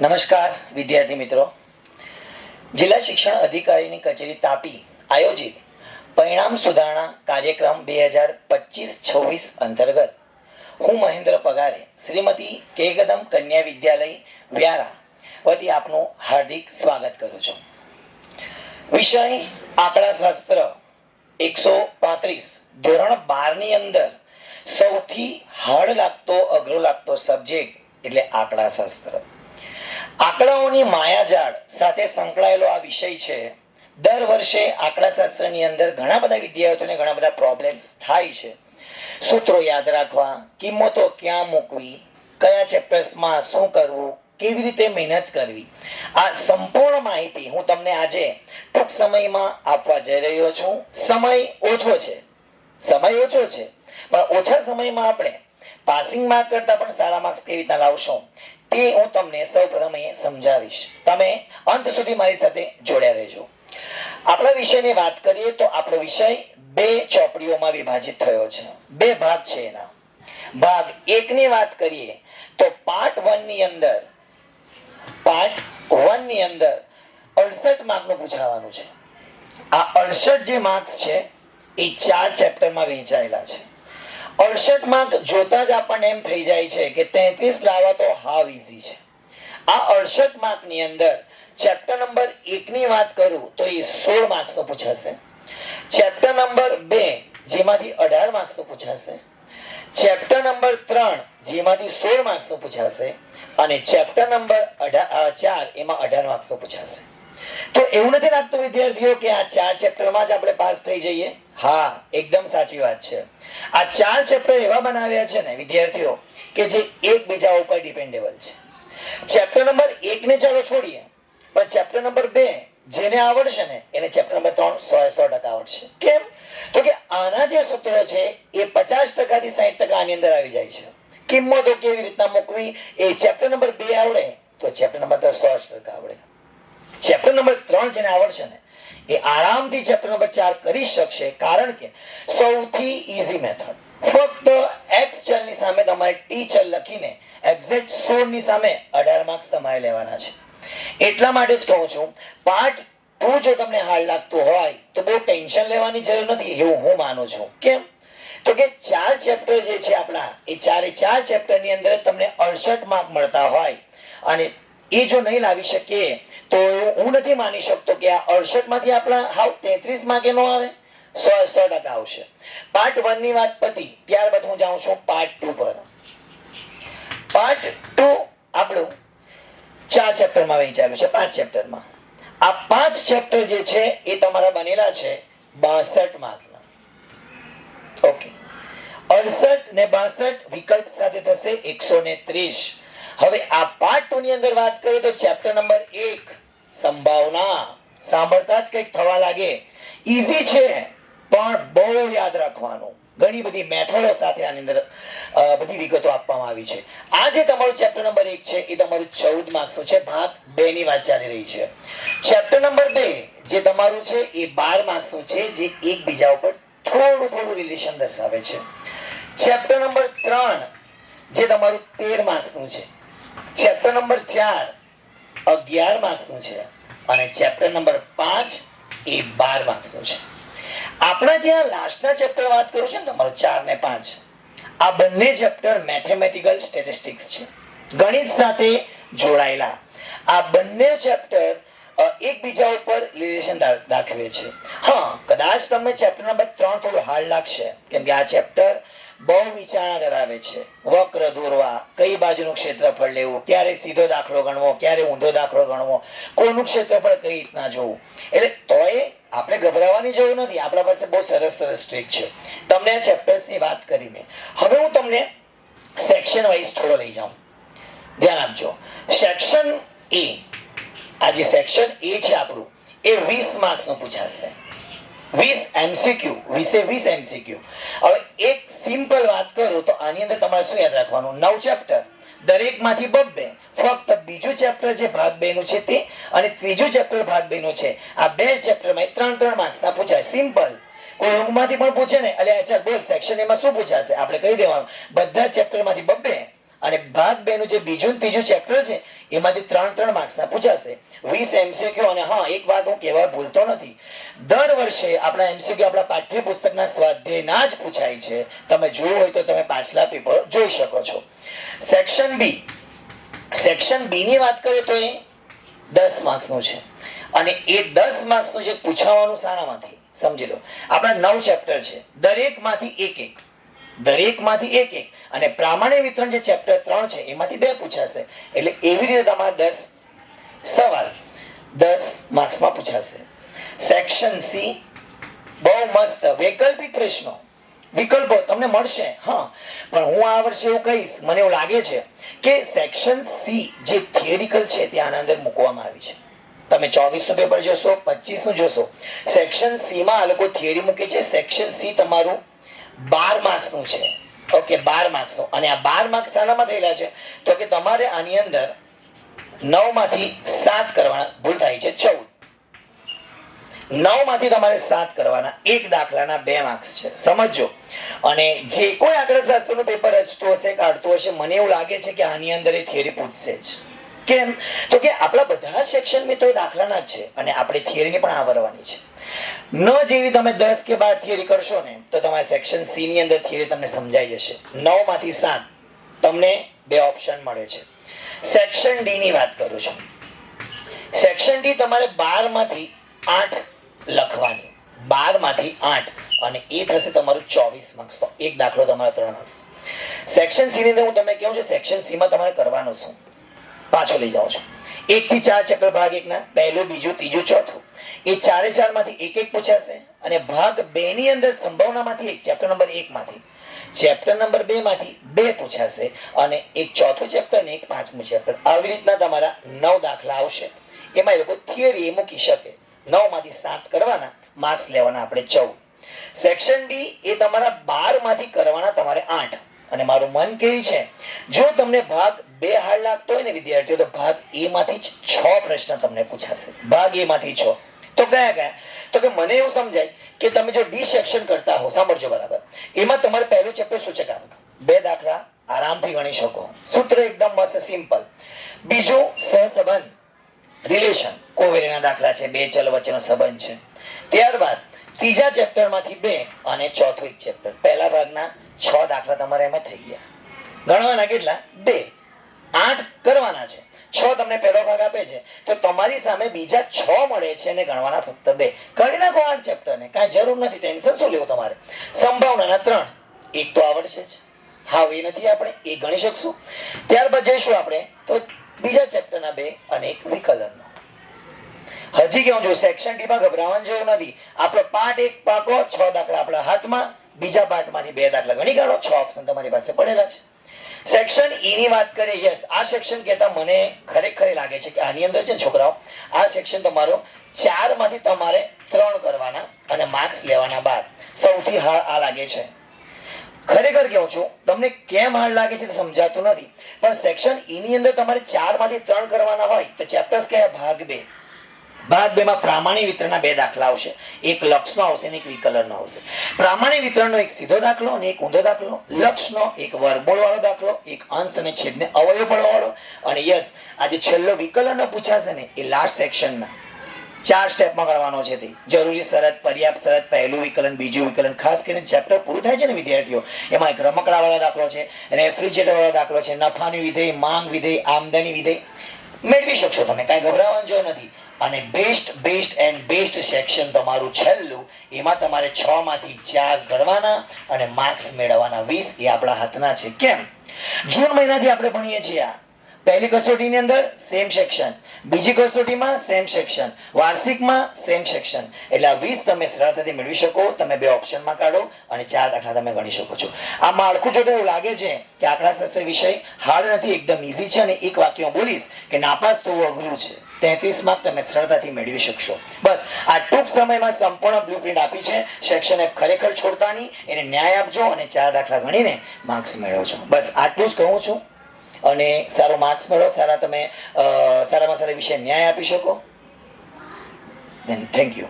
નમસ્કાર, વિદ્યાર્થી મિત્રો. જિલ્લા શિક્ષણ અધિકારીની કચેરી તાપી આયોજિત પરિણામ સુધારણા કાર્યક્રમ બે હજાર પચીસ છવ્વીસ અંતર્ગત હું મહેન્દ્ર પગારે શ્રીમતી કેગદમ કન્યા વિદ્યાલય, વ્યારા વતી આપનું હાર્દિક સ્વાગત કરું છું. વિષય આંકડાશાસ્ત્ર એકસો પાંત્રીસ, ધોરણ બારની અંદર સૌથી હાર્ડ લાગતો, અઘરો લાગતો સબ્જેક્ટ એટલે આંકડાશાસ્ત્ર. આંકડાઓની માયાજાળ સાથે સંકળાયેલો આ વિષય છે. દર વર્ષે આંકડાશાસ્ત્રની અંદર ઘણા બધા વિદ્યાર્થીઓને ઘણા બધા પ્રોબ્લેમ્સ થાય છે. સૂત્રો યાદ રાખવા, કિંમતો ક્યાં મૂકવી, કયા ચેપ્ટર્સમાં શું કરવું, કેવી રીતે મહેનત કરવી, આ સંપૂર્ણ માહિતી હું તમને આજે ટૂંક સમયમાં આપવા જઈ રહ્યો છું. સમય ઓછો છે. સમય ઓછો છે. પણ ઓછા સમયમાં આપણે પાસિંગ માર્ક કરતાં પણ સારા માર્ક્સ કેવી રીતના લાવશો? તે હું તમને સૌપ્રથમ અહીંયા સમજાવીશ. તમે અંત સુધી મારી સાથે જોડ્યા રહેજો. આપણા વિષયની વાત કરીએ તો આપણો વિષય બે ચોપડીઓમાં વિભાજિત થયો છે. બે ભાગ છે એના. ભાગ એકની વાત કરીએ તો પાર્ટ વનની અંદર પાર્ટ વનની અંદર અડસઠ માર્કનું પૂછાવાનું છે. આ અડસઠ જે માર્ક્સ છે, એ ચાર ચેપ્ટરમાં વહેંચાયેલા છે. અડસઠ માર્ક જોતા જ આપણને એમ થઈ જાય છે કે તેત્રીસ લાવવા તો હાવ ઇઝી છે. આ અડસઠ માર્કની અંદર ચેપ્ટર નંબર એકની વાત કરું તો એ સોળ માર્ક્સનો પૂછાશે. ચેપ્ટર નંબર બે જેમાંથી અઢાર માર્ક્સનો પૂછાશે. ચેપ્ટર નંબર ત્રણ જેમાંથી સોળ માર્ક્સનો પૂછાશે. અને ચેપ્ટર નંબર અઢાર ચાર એમાં અઢાર માર્ક્સનો પૂછાશે. તો એવું નથી લાગતું વિદ્યાર્થીઓ કે આ ચાર ચેપ્ટરમાં જ આપણે પાસ થઈ જઈએ. હા, એકદમ સાચી વાત છે. આ ચાર ચેપ્ટર એવા બનાવ્યા છે ને વિદ્યાર્થીઓ કે જે એકબીજા ઉપર ડિપેન્ડેબલ છે. ચેપ્ટર નંબર એક ને ચાલો છોડીએ. પણ ચેપ્ટર નંબર બે જેને આવડશે ને, એને ચેપ્ટર નંબર ત્રણ સો સો ટકા આવડશે. કેમ? તો કે આના જે સૂત્રો છે, એ પચાસ ટકાથી સાહીઠ ટકા આની અંદર આવી જાય છે. કિંમતો કેવી રીતના મૂકવી? એ ચેપ્ટર નંબર બે આવડે તો ચેપ્ટર નંબર તો સો ટકા આવડે. ચેપ્ટર નંબર ત્રણ જેને આવડશે ને, એ આરામથી ચેપ્ટર નંબર ચાર કરી શકશે. કારણ કે સૌથી ઈઝી મેથડ ફક્ત એક્સ ચલની સામે તમારે ટી ચલ લખીને એક્ઝેક્ટ સોળની સામે અઢાર માર્ક્સ તમારે લેવાના છે. એટલા માટે જ કહું છું પાર્ટ ટુ જો તમને હાલ લાગતું હોય, તો બહુ ટેન્શન લેવાની જરૂર નથી, એવું હું માનું છું. કેમ? તો કે ચાર ચેપ્ટર જે છે આપણા, એ ચારે ચાર ચેપ્ટરની અંદર તમને અડસઠ માર્ક મળતા હોય. અને એ જો નહીં લાવી શકીએ તો હું નથી માની શકતો કે આ અડસઠમાંથી આપણા હાવ તેત્રીસ માર્કે નો આવે, સો સો ટકા આવશે. પાર્ટ વનની વાત પતી, ત્યારબાદ હું જાઉં છું પાર્ટ ટુ પર. પાર્ટ ટુ આપણું ચાર ચેપ્ટરમાં વહેંચાયું છે, પાંચ ચેપ્ટરમાં આ પાંચ ચેપ્ટર જે છે, એ તમારા બનેલા છે બાસઠ માર્કના. ઓકે અડસઠ ને બાસઠ વિકલ્પ સાથે થશે એકસો ને ત્રીસ. હવે આ પાર્ટ ટુ ની અંદર વાત કરીએ તો ચેપ્ટર નંબર એક, સંભાવના. સાંભળતા જ કંઈક થવા લાગે. ઈઝી છે, પણ બહુ યાદ રાખવાનું. ઘણી બધી મેથડો સાથે આની અંદર બધી વિગતો આપવામાં આવી છે. આ જે તમારું ચેપ્ટર નંબર એક છે, એ તમારું ચૌદ માર્ક્સનું છે. ભાગ બે ની વાત ચાલી રહી છે. ચેપ્ટર નંબર બે જે તમારું છે, એ બાર માર્ક્સનું છે, જે એકબીજા ઉપર થોડું થોડું રિલેશન દર્શાવે છે. ચેપ્ટર નંબર ત્રણ જે તમારું તેર માર્ક્સનું છે. ચેપ્ટર નંબર ચાર. અગિયાર માર્ક્સનું છે અને ચેપ્ટર નંબર પાંચ એ બાર માર્ક્સનું છે. આપણા જે આ લાસ્ટના ચેપ્ટર વાત કરું છું ને તમારું ચાર ને પાંચ, આ બંને ચેપ્ટર મેથેમેટિકલ સ્ટેટિસ્ટિક્સ છે. ગણિત સાથે જોડાયેલા. આ બંને ચેપ્ટર એકબીજા ઉપર રિલેશન દાખવે છે હા, કદાચ તમને ચેપ્ટર નંબર ત્રણ થોડું હાર્ડ લાગશે, કેમ કે આ ચેપ્ટર બહુ વિચારણા ધરાવે છે. વક્ર દોરવા, કઈ બાજુનું ક્ષેત્રફળ લેવું, ક્યારે સીધો દાખલો ગણવો, ક્યારે ઊંધો દાખલો ગણવો, કોનું ક્ષેત્રફળ કઈ રીતના જોવું. એટલે તોય આપણે ગભરાવાની જરૂર નથી. આપણા પાસે બહુ સરસ સરસ ટ્રીક છે. તમને આ ચેપ્ટર્સની વાત કરી મેં હવે હું તમને સેક્શન વાઇઝ થોડો લઈ જાઉં. ધ્યાન આપજો. સેક્શન એ આ જે સેક્શન એ છે આપણું, એ વીસ માર્ક્સનું પૂછાશે. વીસ એમસીક્યુ વીસે વીસ એમસીક્યુ હવે એક સિમ્પલ વાત કરું તો આની અંદર તમારે શું યાદ રાખવાનું? નવ ચેપ્ટર દરેકમાંથી બબ્બે. ફક્ત બીજું ચેપ્ટર જે ભાગ બે નું છે તે અને ત્રીજું ચેપ્ટર ભાગ બે નું છે. આ બે ચેપ્ટરમાં ત્રણ ત્રણ માર્ક્સ ના પૂછાય. સિમ્પલ કોઈ ઊંઘમાંથી પણ પૂછે ને એટલે અચ્છા, બોલ સેક્શન એમાં શું પૂછાશે? આપણે કહી દેવાનું. બધા ચેપ્ટરમાંથી બબ્બે અને ભાગ બે નું જે બીજું ને ત્રીજું ચેપ્ટર છે, એમાંથી ત્રણ ત્રણ માર્ક્સના પૂછાશે. વીસ એમસીક્યુ અને હા, એક વાત હું કહેવા ભૂલતો નથી. દર વર્ષે આપણા એમસીક્યુ આપણા પાઠ્યપુસ્તકના સ્વાધ્યાયના જ પૂછાય છે. તમે જોયું હોય તો તમે પાછલા પેપર જોઈ શકો છો. સેક્શન બી સેક્શન બી ની વાત કરીએ તો એ દસ માર્ક્સનું છે. અને એ દસ માર્ક્સનું જે પૂછાવાનું સારામાંથી, સમજી લો. આપણા નવ ચેપ્ટર છે. દરેકમાંથી એક એક. દરેકમાંથી એક એક. અને પ્રામાણિક વિતરણ જે ચેપ્ટર ત્રણ છે, એમાંથી બે પૂછાશે. એટલે એવી રીતે તમારા દસ સવાલ દસ માર્ક્સમાં પૂછાશે. સેક્શન સી બહુ મસ્ત. વૈકલ્પિક પ્રશ્નો. વિકલ્પો તમને મળશે, હા. પણ હું આ વર્ષે એવું કહીશ, મને એવું લાગે છે કે સેક્શન સી જે થિયરિકલ છે, તે આના અંદર મૂકવામાં આવી છે. તમે ચોવીસનું પેપર જોશો, પચીસનું જોશો. સેક્શન સીમાં આ લોકો થિયરી મૂકે છે. સેક્શન સી તમારું બાર માર્ક્સનું છે. ઓકે બાર માર્ક્સનું. અને આ બાર માર્ક્સ શાનામાં થયેલા છે. તો કે તમારે આની અંદર નવમાંથી સાત કરવાના. ભૂલ થાય છે. ચૌદ. નવમાંથી તમારે સાત કરવાના. એક દાખલાના બે માર્ક્સ છે. સમજજો. અને જે કોઈ આંકડાશાસ્ત્રનું પેપર રચતું હશે, કાઢતું હશે, મને એવું લાગે છે કે આની અંદર એ થિયરી પૂછશે જ. કેમ? તો કે આપણા બધા સેક્શન મિત્રો દાખલાના છે. અને આપણે થિયરીને પણ આવરવાની છે. ન જેવી તમે દસ કે બાર થિયરી કરશો ને, તો તમારે સેક્શન સી ની અંદર થિયરી તમને સમજાઈ જશે. નવમાંથી સાત તમને બે ઓપ્શન મળે છે. સેક્શન ડી ની વાત કરું છું. સેક્શન ડી તમારે બારમાંથી આઠ લખવાની. બારમાંથી આઠ. અને એ થશે તમારું ચોવીસ માર્ક્સ તો એક દાખલો તમારો ત્રણ માર્ક્સ સેક્શન સી ની અંદર હું તમને કહું છું સેક્શન સી માં તમારે કરવાનું શું? પાછો લઈ જાઓ છો. એક થી ચાર ચક્ર ભાગ એકના, પહેલું, બીજું, ત્રીજું, ચોથું. એ ચારે ચારમાંથી એક એક પૂછાશે અને ભાગ બે ની અંદર સંભાવનામાંથી એક ચેપ્ટર નંબર એક માંથી ચેપ્ટર નંબર બે માંથી બે પૂછાશે અને એક ચોથું ચેપ્ટર ને એક પાંચમું ચેપ્ટર આવી રીતના તમારા નવ દાખલા આવશે. એમાં એ લોકો થિયરી એ મૂકી શકે. નવમાંથી સાત કરવાના માર્ક્સ લેવાના આપણે ચૌદ. સેક્શન ડી એ તમારા બારમાંથી કરવાના તમારે આઠ. અને મારું મન કેવી છે? જો તમને ભાગ બે હાડ લાગતો હોય ને વિદ્યાર્થીઓ, તો ભાગ એ માંથી છ પ્રશ્ન તમને પૂછાશે. ભાગ એ માંથી છ. તો કયા કયા? તો કે મને એવું સમજાય કે તમે જો ડી સેક્શન કરતા હો, સાંભળજો બરાબર. એમાં તમારે પહેલું ચેપ્ટર સૂચકાંક બે દાખલા આરામથી ગણી શકો. સૂત્ર એકદમ મસ્ત, સિમ્પલ. બીજો સહસંબંધ, રિલેશન. કોવેરીના દાખલા છે, બે ચલ વચ્ચેનો સંબંધ છે. ત્યારબાદ, ત્રીજા ચેપ્ટરમાંથી બે અને ચોથું એક ચેપ્ટર. પહેલા ભાગના છ દાખલા તમારે એમાં થઈ ગયા. ગણવાના કેટલા? બે. આઠ કરવાના છે. છ તમને પહેલો ભાગ આપે છે. તો તમારી સામે બીજા છ મળે છે અને ગણવાના ફક્ત બે. કરી નાખો આઠ ચેપ્ટર ને કાંઈ જરૂર નથી. ટેન્શન શું લેવું તમારે? સંભાવનાના ત્રણ. એક તો આવડશે જ. હા એ નથી આપણે. એ ગણી શકશું. ત્યારબાદ જઈશું આપણે. તો બીજા ચેપ્ટરના બે અને એક વિકલનનો. હજી કેવું જો સેક્શન ટીમાં ગભરાવાનું જેવું નથી. આપણો પાઠ એક પાકો, છ દાખલા આપણા હાથમાં. બીજા પાર્ટમાંથી બે દાખલા. ગણી કાઢો છ ઓપ્શન તમારી પાસે પડેલા છે. સેક્શન ઈ ની વાત કરીએ યસ આ સેક્શન કહેતા મને ખરેખર લાગે છે કે આની અંદર છે છોકરાઓ, આ સેક્શન તમારો ચારમાંથી તમારે ત્રણ કરવાના અને માર્ક્સ લેવાના બાદ સૌથી હાર આ લાગે છે. ખરેખર કહું છું, તમને કેમ હાર્ડ લાગે છે સમજાતું નથી. પણ સેક્શન ઈ ની અંદર તમારે ચારમાંથી ત્રણ કરવાના હોય તો ચેપ્ટર્સ કયા? ભાગ બે. ભાગ બે માં પ્રામાણિક વિતરણના બે દાખલા આવશે. એક લક્ષનો આવશે અને એક વિકલનનો આવશે. પ્રામાણિક વિતરણનો એક સીધો દાખલો અને એક ઊંધો દાખલો. લક્ષનો એક વર્ગમૂળ વાળો દાખલો, એક અંશ અને છેદને અવયવ વાળો અને યસ, આજે છેલ્લો વિકલનનો પૂછાશે ને એ લાસ્ટ સેક્શનના ચાર સ્ટેપમાં ગણવાનો છે તે. જરૂરી શરત, પર્યાપ્ત શરત, પહેલું વિકલન, બીજું વિકલન, ખાસ કરીને ચેપ્ટર પૂરું થાય છે ને વિદ્યાર્થીઓ, એમાં એક રમકડા વાળો દાખલો છે રેફ્રિજરેટર વાળો દાખલો છે, નફાની વિધેય, માંગ વિધેય, આમદની વિધેય. મેળવી શકશો તમે, કાંઈ ગભરાવાનું જો નથી. અને best best and best section તમારું છેલ્લું, એમાં તમારે છ માંથી ચાર ગણવાના અને માર્ક્સ મેળવવાના. વીસ એ આપણા હાથના છે. કેમ? જૂન મહિનાથી આપણે ભણીએ છીએ આ. પહેલી કસોટીની અંદર સેમ સેક્શન બીજી કસોટીમાં સેમ સેક્શન વાર્ષિકમાં સેમ સેક્શન એટલે આ વીસ તમે સરળતાથી મેળવી શકો. તમે બે ઓપ્શનમાં કાઢો અને ચાર દાખલા તમે ગણી શકો છો. આ માળખું જોતા એવું લાગે છે કે આંકડાશાસ્ત્ર વિષય હાર્ડ નથી, એકદમ ઈઝી છે અને એક વાક્ય હું બોલીશ કે નાપાસ થવું અઘરું છે. તેત્રીસ માર્ક તમે સરળતાથી મેળવી શકશો. બસ, આ ટૂંક સમયમાં સંપૂર્ણ બ્લુપ્રિન્ટ આપી છે. સેક્શન એફ ખરેખર છોડતાની એને ન્યાય આપજો અને ચાર દાખલા ગણીને માર્ક્સ મેળવજો. બસ, આટલું જ કહું છું. અને સારો માર્ક્સ મેળવો સારા તમે સારામાં સારા વિષય ન્યાય આપી શકો. દેન થેન્ક યુ